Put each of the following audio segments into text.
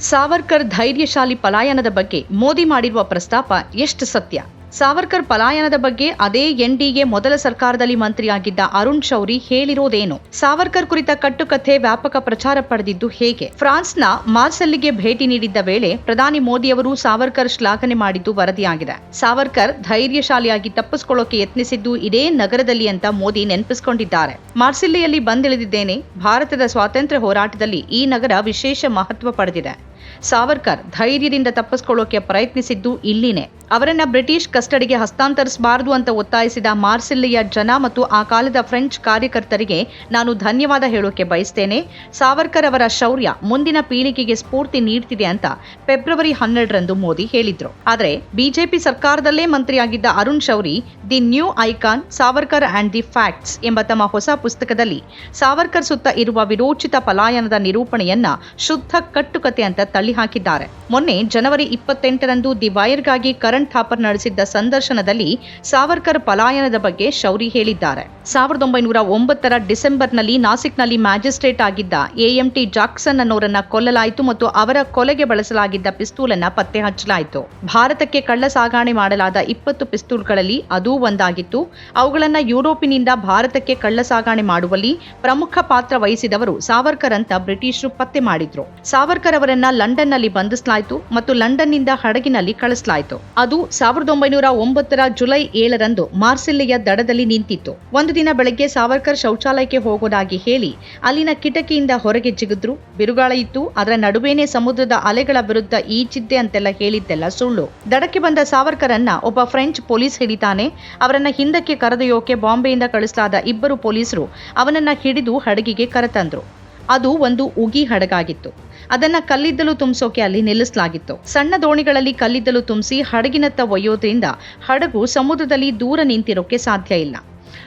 ಸಾವರ್ಕರ್ ಧೈರ್ಯಶಾಲಿ ಪಲಾಯನದ ಬಗ್ಗೆ ಮೋದಿ ಮಾಡಿರುವ ಪ್ರಸ್ತಾಪ ಎಷ್ಟು ಸತ್ಯ? ಸಾವರ್ಕರ್ ಪಲಾಯನದ ಬಗ್ಗೆ ಅದೇ ಎನ್ಡಿಎ ಮೊದಲ ಸರ್ಕಾರದಲ್ಲಿ ಮಂತ್ರಿಯಾಗಿದ್ದ ಅರುಣ್ ಶೌರಿ ಹೇಳಿರೋದೇನು? ಸಾವರ್ಕರ್ ಕುರಿತ ಕಟ್ಟುಕಥೆ ವ್ಯಾಪಕ ಪ್ರಚಾರ ಪಡೆದಿದ್ದು ಹೇಗೆ? ಫ್ರಾನ್ಸ್ನ ಮಾರ್ಸಲ್ಲಿಗೆ ಭೇಟಿ ನೀಡಿದ್ದ ವೇಳೆ ಪ್ರಧಾನಿ ಮೋದಿಯವರು ಸಾವರ್ಕರ್ ಶ್ಲಾಘನೆ ಮಾಡಿದ್ದು ವರದಿಯಾಗಿದೆ. ಸಾವರ್ಕರ್ ಧೈರ್ಯಶಾಲಿಯಾಗಿ ತಪ್ಪಿಸಿಕೊಳ್ಳೋಕೆ ಯತ್ನಿಸಿದ್ದು ಇದೇ ನಗರದಲ್ಲಿ ಅಂತ ಮೋದಿ ನೆನಪಿಸಿಕೊಂಡಿದ್ದಾರೆ. ಮಾರ್ಸಿಲ್ಲಿಯಲ್ಲಿ ಬಂದಿಳಿದಿದ್ದೇನೆ. ಭಾರತದ ಸ್ವಾತಂತ್ರ್ಯ ಹೋರಾಟದಲ್ಲಿ ಈ ನಗರ ವಿಶೇಷ ಮಹತ್ವ ಪಡೆದಿದೆ. ಸಾವರ್ಕರ್ ಧೈರ್ಯದಿಂದ ತಪ್ಪಿಸ್ಕೊಳ್ಳೋಕೆ ಪ್ರಯತ್ನಿಸಿದ್ದು ಇಲ್ಲಿನೇ. ಅವರನ್ನ ಬ್ರಿಟಿಷ್ ಕಸ್ಟಡಿಗೆ ಹಸ್ತಾಂತರಿಸಬಾರದು ಅಂತ ಒತ್ತಾಯಿಸಿದ ಮಾರ್ಸಿಲ್ಲಿಯ ಜನ ಮತ್ತು ಆ ಕಾಲದ ಫ್ರೆಂಚ್ ಕಾರ್ಯಕರ್ತರಿಗೆ ನಾನು ಧನ್ಯವಾದ ಹೇಳೋಕೆ ಬಯಸ್ತೇನೆ. ಸಾವರ್ಕರ್ ಅವರ ಶೌರ್ಯ ಮುಂದಿನ ಪೀಳಿಗೆಗೆ ಸ್ಫೂರ್ತಿ ನೀಡ್ತಿದೆ ಅಂತ ಫೆಬ್ರವರಿ ಹನ್ನೆರಡರಂದು ಮೋದಿ ಹೇಳಿದ್ರು. ಆದರೆ ಬಿಜೆಪಿ ಸರ್ಕಾರದಲ್ಲೇ ಮಂತ್ರಿಯಾಗಿದ್ದ Arun Shourie, the new icon, Savarkar and the facts ಎಂಬ ತಮ್ಮ ಹೊಸ ಪುಸ್ತಕದಲ್ಲಿ ಸಾವರ್ಕರ್ ಸುತ್ತ ಇರುವ ವಿರೋಚಿತ ಪಲಾಯನದ ನಿರೂಪಣೆಯನ್ನ ಶುದ್ಧ ಕಟ್ಟುಕತೆ ಅಂತ ತಳ್ಳಿ ಹಾಕಿದ್ದಾರೆ. ಮೊನ್ನೆ ಜನವರಿ ಇಪ್ಪತ್ತೆಂಟರಂದು ದಿ ವೈರ್ಗಾಗಿ ಕರಣ್ ಥಾಪರ್ ನಡೆಸಿದ್ದ ಸಂದರ್ಶನದಲ್ಲಿ ಸಾವರ್ಕರ್ ಪಲಾಯನದ ಬಗ್ಗೆ ಶೌರಿ ಹೇಳಿದ್ದಾರೆ. ಸಾವಿರದ ಒಂಬೈನೂರ ಒಂಬತ್ತರ ಡಿಸೆಂಬರ್ನಲ್ಲಿ ನಾಸಿಕ್ನಲ್ಲಿ ಮ್ಯಾಜಿಸ್ಟ್ರೇಟ್ ಆಗಿದ್ದ ಎಎಂಟಿ ಜಾಕ್ಸನ್ ಅನ್ನೋರನ್ನ ಕೊಲ್ಲಲಾಯಿತು ಮತ್ತು ಅವರ ಕೊಲೆಗೆ ಬಳಸಲಾಗಿದ್ದ ಪಿಸ್ತೂಲ್ ಅನ್ನ ಪತ್ತೆ ಹಚ್ಚಲಾಯಿತು. ಭಾರತಕ್ಕೆ ಕಳ್ಳ ಸಾಗಾಣೆ ಮಾಡಲಾದ ಇಪ್ಪತ್ತು ಪಿಸ್ತೂಲ್ಗಳಲ್ಲಿ ಅದೂ ಒಂದಾಗಿತ್ತು. ಅವುಗಳನ್ನ ಯುರೋಪಿನಿಂದ ಭಾರತಕ್ಕೆ ಕಳ್ಳ ಸಾಗಾಣೆ ಮಾಡುವಲ್ಲಿ ಪ್ರಮುಖ ಪಾತ್ರ ವಹಿಸಿದವರು ಸಾವರ್ಕರ್ ಅಂತ ಬ್ರಿಟಿಷರು ಪತ್ತೆ ಮಾಡಿದ್ರು. ಸಾವರ್ಕರ್ ಅವರನ್ನ ಲಂಡನ್ನಲ್ಲಿ ಬಂಧಿಸಲಾಯಿತು ಮತ್ತು ಲಂಡನ್ನಿಂದ ಹಡಗಿನಲ್ಲಿ ಕಳಿಸಲಾಯಿತು. ಅದು ಸಾವಿರದ ಒಂಬೈನೂರ ಒಂಬತ್ತರ ಜುಲೈ ಏಳರಂದು ಮಾರ್ಸಿಲ್ಲೆಯ ದಡದಲ್ಲಿ ನಿಂತಿತ್ತು. ಒಂದು ದಿನ ಬೆಳಗ್ಗೆ ಸಾವರ್ಕರ್ ಶೌಚಾಲಯಕ್ಕೆ ಹೋಗೋದಾಗಿ ಹೇಳಿ, ಅಲ್ಲಿನ ಕಿಟಕಿಯಿಂದ ಹೊರಗೆ ಜಿಗಿದ್ರು. ಬಿರುಗಾಳ ಅದರ ನಡುವೆನೇ ಸಮುದ್ರದ ಅಲೆಗಳ ವಿರುದ್ಧ ಈಚಿದ್ದೆ ಅಂತೆಲ್ಲ ಹೇಳಿದ್ದೆಲ್ಲ ಸುಳ್ಳು. ದಡಕ್ಕೆ ಬಂದ ಸಾವರ್ಕರನ್ನ ಒಬ್ಬ ಫ್ರೆಂಚ್ ಪೊಲೀಸ್ ಹಿಡಿತಾನೆ. ಅವರನ್ನ ಹಿಂದಕ್ಕೆ ಕರೆದೊಯ್ಯೋಕೆ ಬಾಂಬೆಯಿಂದ ಕಳಿಸಲಾದ ಇಬ್ಬರು ಪೊಲೀಸರು ಅವನನ್ನ ಹಿಡಿದು ಹಡಗಿಗೆ ಕರೆತಂದ್ರು. ಅದು ಒಂದು ಉಗಿ ಹಡಗಾಗಿತ್ತು. ಅದನ್ನ ಕಲ್ಲಿದ್ದಲು ತುಂಬಿಸೋಕೆ ಅಲ್ಲಿ ನಿಲ್ಲಿಸಲಾಗಿತ್ತು. ಸಣ್ಣ ದೋಣಿಗಳಲ್ಲಿ ಕಲ್ಲಿದ್ದಲು ತುಂಬಿಸಿ ಹಡಗಿನತ್ತ ಒಯ್ಯೋದ್ರಿಂದ ಹಡಗು ಸಮುದ್ರದಲ್ಲಿ ದೂರ ನಿಂತಿರೋಕೆ ಸಾಧ್ಯ ಇಲ್ಲ.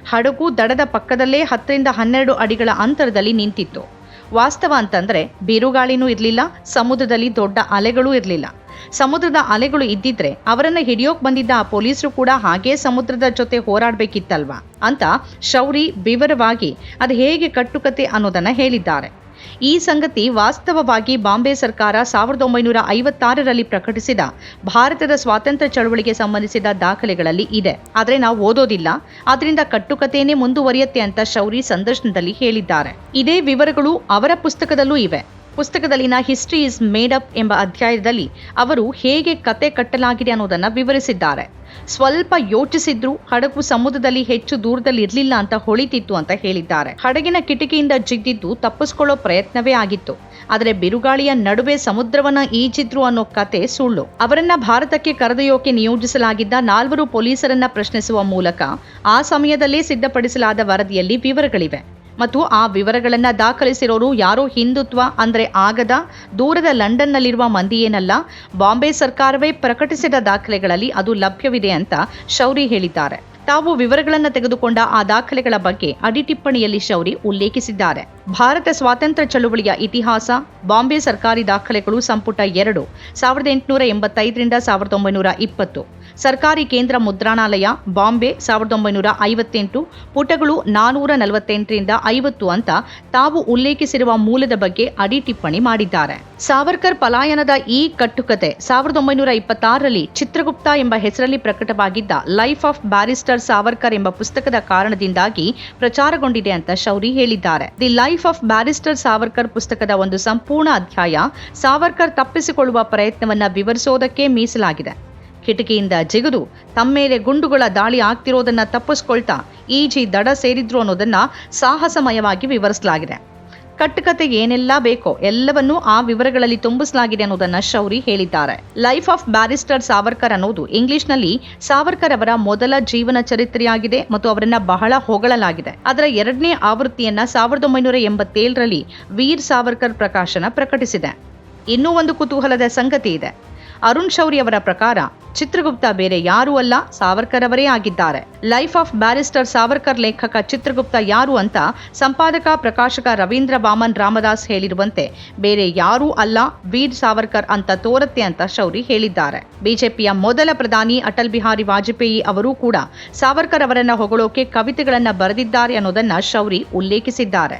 ಹಡಗು ದಡದ ಪಕ್ಕದಲ್ಲೇ ಹತ್ತರಿಂದ ಹನ್ನೆರಡು ಅಡಿಗಳ ಅಂತರದಲ್ಲಿ ನಿಂತಿತ್ತು. ವಾಸ್ತವ ಅಂತಂದ್ರೆ ಬಿರುಗಾಳಿನೂ ಇರಲಿಲ್ಲ, ಸಮುದ್ರದಲ್ಲಿ ದೊಡ್ಡ ಅಲೆಗಳೂ ಇರಲಿಲ್ಲ. ಸಮುದ್ರದ ಅಲೆಗಳು ಇದ್ದಿದ್ರೆ ಅವರನ್ನ ಹಿಡಿಯೋಕ್ ಬಂದಿದ್ದ ಆ ಪೊಲೀಸರು ಕೂಡ ಹಾಗೇ ಸಮುದ್ರದ ಜೊತೆ ಹೋರಾಡಬೇಕಿತ್ತಲ್ವಾ ಅಂತ ಶೌರಿ ವಿವರವಾಗಿ ಅದು ಹೇಗೆ ಕಟ್ಟುಕತೆ ಅನ್ನೋದನ್ನ ಹೇಳಿದ್ದಾರೆ. ಈ ಸಂಗತಿ ವಾಸ್ತವವಾಗಿ ಬಾಂಬೆ ಸರ್ಕಾರ ಸಾವಿರದ ಒಂಬೈನೂರ ಐವತ್ತಾರರಲ್ಲಿ ಪ್ರಕಟಿಸಿದ ಭಾರತದ ಸ್ವಾತಂತ್ರ್ಯ ಚಳವಳಿಗೆ ಸಂಬಂಧಿಸಿದ ದಾಖಲೆಗಳಲ್ಲಿ ಇದೆ. ಆದರೆ ನಾವು ಓದೋದಿಲ್ಲ. ಅದರಿಂದ ಕಟ್ಟುಕತೆಯೇ ಮುಂದುವರಿಯುತ್ತೆ ಅಂತ ಶೌರಿ ಸಂದರ್ಶನದಲ್ಲಿ ಹೇಳಿದ್ದಾರೆ. ಇದೇ ವಿವರಗಳು ಅವರ ಪುಸ್ತಕದಲ್ಲೂ ಇವೆ. ಪುಸ್ತಕದಲ್ಲಿನ ಹಿಸ್ಟ್ರಿ ಇಸ್ ಮೇಡ್ ಅಪ್ ಎಂಬ ಅಧ್ಯಾಯದಲ್ಲಿ ಅವರು ಹೇಗೆ ಕತೆ ಕಟ್ಟಲಾಗಿದೆ ಅನ್ನೋದನ್ನು ವಿವರಿಸಿದ್ದಾರೆ. ಸ್ವಲ್ಪ ಯೋಚಿಸಿದ್ರು ಹಡಗು ಸಮುದ್ರದಲ್ಲಿ ಹೆಚ್ಚು ದೂರದಲ್ಲಿ ಇರಲಿಲ್ಲ ಅಂತ ಹೊಳಿತಿತ್ತು ಅಂತ ಹೇಳಿದ್ದಾರೆ. ಹಡಗಿನ ಕಿಟಕಿಯಿಂದ ಜಿಗ್ದಿದ್ದು ತಪ್ಪಿಸ್ಕೊಳ್ಳೋ ಪ್ರಯತ್ನವೇ ಆಗಿತ್ತು. ಆದರೆ ಬಿರುಗಾಳಿಯ ನಡುವೆ ಸಮುದ್ರವನ್ನ ಈಜಿದ್ರು ಅನ್ನೋ ಕತೆ ಸುಳ್ಳು. ಅವರನ್ನ ಭಾರತಕ್ಕೆ ಕರೆದೊಯ್ಯೋಕೆ ನಿಯೋಜಿಸಲಾಗಿದ್ದ ನಾಲ್ವರು ಪೊಲೀಸರನ್ನ ಪ್ರಶ್ನಿಸುವ ಮೂಲಕ ಆ ಸಮಯದಲ್ಲೇ ಸಿದ್ಧಪಡಿಸಲಾದ ವರದಿಯಲ್ಲಿ ವಿವರಗಳಿವೆ. ಮತ್ತು ಆ ವಿವರಗಳನ್ನ ದಾಖಲಿಸಿರೋರು ಯಾರೋ ಹಿಂದುತ್ವ ಅಂದ್ರೆ ಆಗದ, ದೂರದ ಲಂಡನ್ನಲ್ಲಿರುವ ಮಂದಿಯೇನಲ್ಲ ಬಾಂಬೆ ಸರ್ಕಾರವೇ ಪ್ರಕಟಿಸಿದ ದಾಖಲೆಗಳಲ್ಲಿ ಅದು ಲಭ್ಯವಿದೆ ಅಂತ ಶೌರಿ ಹೇಳಿದ್ದಾರೆ. ತಾವು ವಿವರಗಳನ್ನು ತೆಗೆದುಕೊಂಡ ಆ ದಾಖಲೆಗಳ ಬಗ್ಗೆ ಅಡಿಟಿಪ್ಪಣಿಯಲ್ಲಿ ಶೌರಿ ಉಲ್ಲೇಖಿಸಿದ್ದಾರೆ. ಭಾರತ ಸ್ವಾತಂತ್ರ್ಯ ಚಳುವಳಿಯ ಇತಿಹಾಸ, ಬಾಂಬೆ ಸರ್ಕಾರಿ ದಾಖಲೆಗಳು ಸಂಪುಟ ಎರಡು, ಸಾವಿರದ ಎಂಟುನೂರ ಎಂಬತ್ತೈದರಿಂದ ಸಾವಿರದ ಒಂಬೈನೂರ ಇಪ್ಪತ್ತು. ಸರ್ಕಾರಿ ಕೇಂದ್ರ ಮುದ್ರಣಾಲಯ, ಬಾಂಬೆ, ಸಾವಿರದ ಒಂಬೈನೂರ ಐವತ್ತೆಂಟು, ಪುಟಗಳು ನಾನೂರ ನಲವತ್ತೆಂಟರಿಂದ ಐವತ್ತು ಅಂತ ತಾವು ಉಲ್ಲೇಖಿಸಿರುವ ಮೂಲದ ಬಗ್ಗೆ ಅಡಿ ಟಿಪ್ಪಣಿ ಮಾಡಿದ್ದಾರೆ. ಸಾವರ್ಕರ್ ಪಲಾಯನದ ಈ ಕಟ್ಟುಕತೆ ಸಾವಿರದ ಒಂಬೈನೂರ ಇಪ್ಪತ್ತಾರರಲ್ಲಿ ಚಿತ್ರಗುಪ್ತ ಎಂಬ ಹೆಸರಲ್ಲಿ ಪ್ರಕಟವಾಗಿದ್ದ ಲೈಫ್ ಆಫ್ ಬ್ಯಾರಿಸ್ಟರ್ ಸಾವರ್ಕರ್ ಎಂಬ ಪುಸ್ತಕದ ಕಾರಣದಿಂದಾಗಿ ಪ್ರಚಾರಗೊಂಡಿದೆ ಅಂತ ಶೌರಿ ಹೇಳಿದ್ದಾರೆ. The life of barrister Savarkar ಪುಸ್ತಕದ ಒಂದು ಸಂಪೂರ್ಣ ಅಧ್ಯಾಯ, ಸಾವರ್ಕರ್ ತಪ್ಪಿಸಿಕೊಳ್ಳುವ ಪ್ರಯತ್ನವನ್ನು ವಿವರಿಸೋದಕ್ಕೆ ಮೀಸಲಾಗಿದೆ. ಕಿಟಕಿಯಿಂದ ಜಿಗಿದು ತಮ್ಮ ಮೇಲೆ ಗುಂಡುಗಳ ದಾಳಿ ಆಗ್ತಿರೋದನ್ನ ತಪ್ಪಿಸ್ಕೊಳ್ತಾ ಈಜಿ ದಡ ಸೇರಿದ್ರು ಅನ್ನೋದನ್ನ ಸಾಹಸಮಯವಾಗಿ ವಿವರಿಸಲಾಗಿದೆ. ಕಟ್ಟುಕತೆ ಏನೆಲ್ಲ ಬೇಕೋ ಎಲ್ಲವನ್ನೂ ಆ ವಿವರಗಳಲ್ಲಿ ತುಂಬಿಸಲಾಗಿದೆ ಅನ್ನೋದನ್ನ ಶೌರಿ ಹೇಳಿದ್ದಾರೆ. ಲೈಫ್ ಆಫ್ ಬ್ಯಾರಿಸ್ಟರ್ ಸಾವರ್ಕರ್ ಅನ್ನೋದು ಇಂಗ್ಲಿಷ್ನಲ್ಲಿ ಸಾವರ್ಕರ್ ಅವರ ಮೊದಲ ಜೀವನ ಚರಿತ್ರೆಯಾಗಿದೆ ಮತ್ತು ಅವರನ್ನ ಬಹಳ ಹೊಗಳಲಾಗಿದೆ. ಅದರ ಎರಡನೇ ಆವೃತ್ತಿಯನ್ನ ಸಾವಿರದ ಒಂಬೈನೂರ ಎಂಬತ್ತೇಳರಲ್ಲಿ ವೀರ್ ಸಾವರ್ಕರ್ ಪ್ರಕಾಶನ ಪ್ರಕಟಿಸಿದೆ. ಇನ್ನೂ ಒಂದು ಕುತೂಹಲದ ಸಂಗತಿ ಇದೆ. ಅರುಣ್ ಶೌರಿ ಅವರ ಪ್ರಕಾರ ಚಿತ್ರಗುಪ್ತ ಬೇರೆ ಯಾರೂ ಅಲ್ಲ ಸಾವರ್ಕರ್ ಅವರೇ ಆಗಿದ್ದಾರೆ. ಲೈಫ್ ಆಫ್ ಬ್ಯಾರಿಸ್ಟರ್ ಸಾವರ್ಕರ್ ಲೇಖಕ ಚಿತ್ರಗುಪ್ತ ಯಾರು ಅಂತ ಸಂಪಾದಕ, ಪ್ರಕಾಶಕ ರವೀಂದ್ರ ಬಾಮನ್ ರಾಮದಾಸ್ ಹೇಳಿರುವಂತೆ ಬೇರೆ ಯಾರೂ ಅಲ್ಲ, ವೀರ್ ಸಾವರ್ಕರ್ ಅಂತ ತೋರತ್ತೆ ಅಂತ ಶೌರಿ ಹೇಳಿದ್ದಾರೆ. ಬಿಜೆಪಿಯ ಮೊದಲ ಪ್ರಧಾನಿ ಅಟಲ್ ಬಿಹಾರಿ ವಾಜಪೇಯಿ ಅವರೂ ಕೂಡ ಸಾವರ್ಕರ್ ಅವರನ್ನ ಹೊಗಳೋಕೆ ಕವಿತೆಗಳನ್ನ ಬರೆದಿದ್ದಾರೆ ಅನ್ನೋದನ್ನ ಶೌರಿ ಉಲ್ಲೇಖಿಸಿದ್ದಾರೆ.